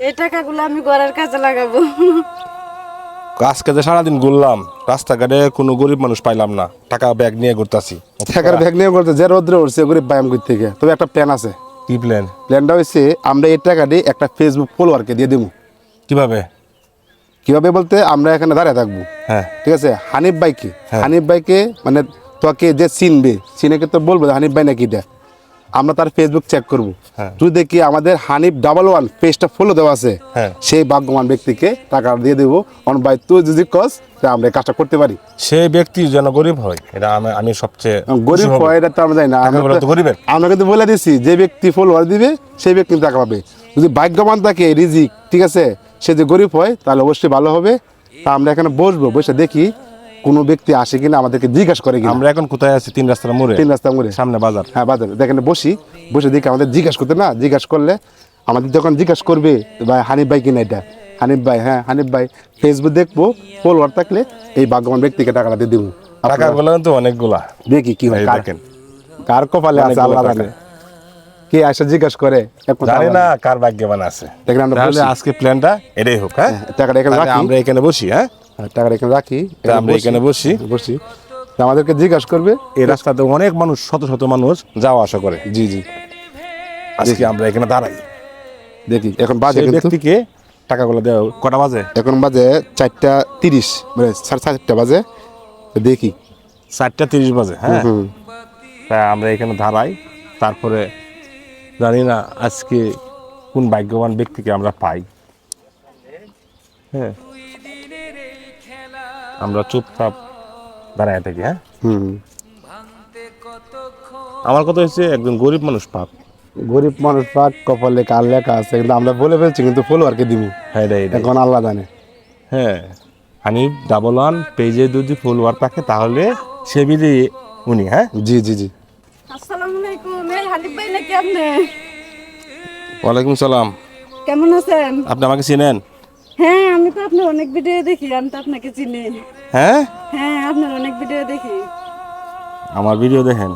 এই টাকাগুলো আমি ঘরের কাজে লাগাবো। আজকে যে সারাদিন ঘুরলাম রাস্তাঘাটে কোনো গরিব মানুষ পাইলাম না। টাকা ব্যাগ নিয়ে ঘুরতাছি। টাকার ব্যাগ নিয়ে করতে যে রোদ্রে উঠছে গরিব ব্যায়াম করতে থেকে তবে একটা প্ল্যান আছে। কি প্ল্যান প্ল্যানটা হচ্ছে আমরা এই টাকাটি একটা ফেসবুক ফলোয়ারকে দিয়ে দেবো কীভাবে? কীভাবে বলতে আমরা এখানে দাঁড়িয়ে থাকব। হ্যাঁ। ঠিক আছে? হানিফ ভাইকে। হ্যাঁ। হানিফ ভাইকে মানে তোকে যে চিনবে চিনেকে তো বলব হানিফ ভাই নাকি এটা? আমরা তার ফেসবুক চেক করব। তুই দেখি আমাদের হানিফ ডাবল ওয়ান পেজটা ফলো দেওয়া আছে। হ্যাঁ। সেই ভাগ্যবান ব্যক্তিকে টাকা দিয়ে দেবো। অন ভাই তুই যদি কস তা আমরা কাজটা করতে পারি। সেই ব্যক্তি যেন গরিব হয় এটা আমি আমি সবচেয়ে গরিব হয় এটা তো আমরা জানি না। আমরা কিন্তু বলে দিছি যে ব্যক্তি ফলোয়ার দিবে সেই ব্যক্তি টাকা পাবে। যদি ভাগ্যবান থাকে রিজিক ঠিক আছে সে যে গরিব হয় তাহলে অবশ্যই ভালো হবে। তা আমরা এখানে বসবো বসে দেখি কোনো ব্যক্তি আসে কিনা আমাদেরকে জিজ্ঞাসা করে কিনা। আমরা এখন কোথায় আছি? তিন রাস্তার মোড়ে। তিন রাস্তা মোড়ে। সামনে বাজার। হ্যাঁ বাজারে। দেখেন বসি। বসে দেখি আমাদের জিজ্ঞাসা করতে না জিজ্ঞাসা করলে আমাদের যখন জিজ্ঞাসা করবে ভাই হানিফ ভাই কিনা এটা? হানিফ ভাই হ্যাঁ হানিফ ভাই ফেসবুক দেখব ফলোয়ার থাকলে এই ভাগ্যবান ব্যক্তিকে টাকাটা দিয়ে দেবো। টাকা গুলো কিন্তু অনেকগুলা। দেখি কি হয় দেখেন। কার কপালে আছে আল্লাহ জানে। কে আসে জিজ্ঞাসা করে জানি না কার ভাগ্যবান আছে। দেখেন আমরা আজকে প্ল্যানটা এটাই হোক হ্যাঁ? টাকাটা এখানে আমরা এখানে বসি হ্যাঁ হ্যাঁ, টাকাটা এখানে রাখি। তা আমরা এখানে বসি। বসি। আমাদেরকে জিজ্ঞাসা করবে। এই রাস্তাতে অনেক মানুষ শত শত মানুষ যাওয়া আসা করে। জি জি। আজকে আমরা এখানে দাঁড়াই। দেখি এখন বাজে ব্যক্তিকে টাকাগুলো দেওয়া কটা বাজে? এখন বাজে চারটা তিরিশ মানে সাড়ে চারটা বাজে। দেখি। চারটা তিরিশ বাজে হ্যাঁ? তা আমরা এখানে দাঁড়াই। তারপরে জানি না আজকে কোন ভাগ্যবান ব্যক্তিকে আমরা পাই। হ্যাঁ? আমরা চুপচাপ দাঁড়ায় থাকি হ্যাঁ? হুম। আমার কথা হচ্ছে একজন গরিব মানুষ পাক। গরিব মানুষ পাক কপালে কার লেখা আছে কিন্তু আমরা বলে ফেলছি কিন্তু ফলোয়ারকে দিবি হ্যাঁ এটাই। এখন আল্লাহ জানে। হ্যাঁ আমি ডাবল ওয়ান পেজে যদি ফুলওয়ার থাকে তাহলে সে বিধি উনি হ্যাঁ? জি জি জি। আসসালামু আলাইকুম এই হানিফ ভাই নাকি আপনি? ওয়ালাইকুম সালাম। কেমন আছেন? আপনি আমাকে চিনেন? হ্যাঁ আমি তো আপনার অনেক ভিডিও দেখি আমি তো আপনাকে চিনি। হ্যাঁ? হ্যাঁ আপনার অনেক ভিডিও দেখি। আমার ভিডিও দেখেন?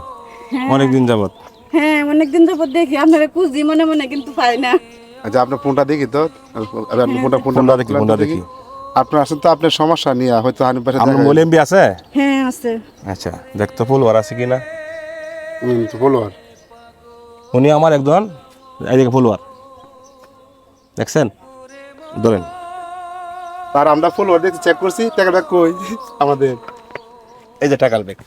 অনেক দিন যাবত হ্যাঁ অনেকদিন যাবত দেখি আপনারা খুঁজি মনে মনে কিন্তু পাই না। আচ্ছা আপনার ফোনটা দেখি তো? আপনি ফোনটা ফোনটা ফোনটা দেখি, ফোনটা দেখি। আপনার আসলে তো আপনার সমস্যা নিয়ে হয়তো হানিফ পাশে আপনার মোল এমবি আছে? হ্যাঁ আছে। আচ্ছা দেখতো ফুলওয়ার আছে কিনা? ফলোয়ার। উনি আমার একজন এদিকে ফুলওয়ার দেখছেন? ধরেন। আর আমরা ফলোয়ার দেখে চেক করছি টাকাটা কই? আমাদের। এই যে টাকার ব্যাগ।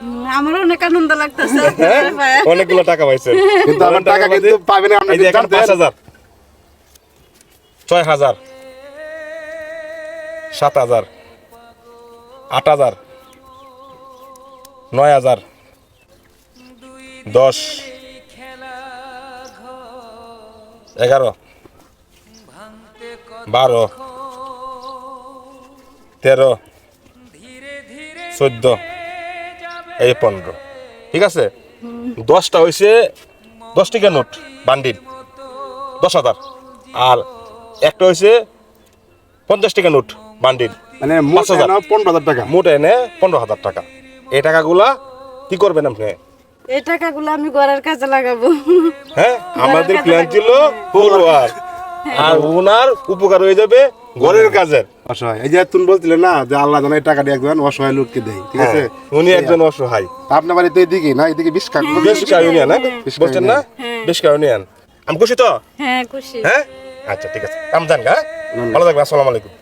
হুম, অনেক আনন্দ লাগতেছে অনেকগুলো টাকা কিন্তু আমার কিন্তু পাবেন আপনি এই যে এগারো। বারো তেরো চোদ্দ এই পনেরো। ঠিক আছে? দশটা হয়েছে দশ টাকা নোট? বান্ডিল। দশ হাজার। আর একটা হয়েছে পঞ্চাশ টাকা নোট? বান্ডিল। মানে পাঁচ হাজার। পনেরো হাজার টাকা। মোট এনে পনেরো হাজার টাকা। এই টাকাগুলা কি করবেন আপনি? এই টাকাগুলো আমি ঘরের কাজে লাগাবো। হ্যাঁ? আমাদের প্ল্যান ছিল ফলোয়ার আর ওনার উপকার হয়ে যাবে ঘরের কাজের। অসহায়। এই যে তুমি বলছিলে না যে আল্লাহ জানে টাকা দিয়ে একজন অসহায় লোককে দেয় ঠিক আছে? হ্যাঁ, উনি একজন অসহায়। আপনার বাড়িতে এদিকে না? এদিকে বিশ বেশ কাউনিয়ান উনি বিস্কা বলছেন না? হ্যাঁ। বেশ কাউনিয়ান আমি খুশি তো? হ্যাঁ খুশি। হ্যাঁ? আচ্ছা ঠিক আছে। আমি জান গা ভালো থাকবেন আসসালামু আলাইকুম।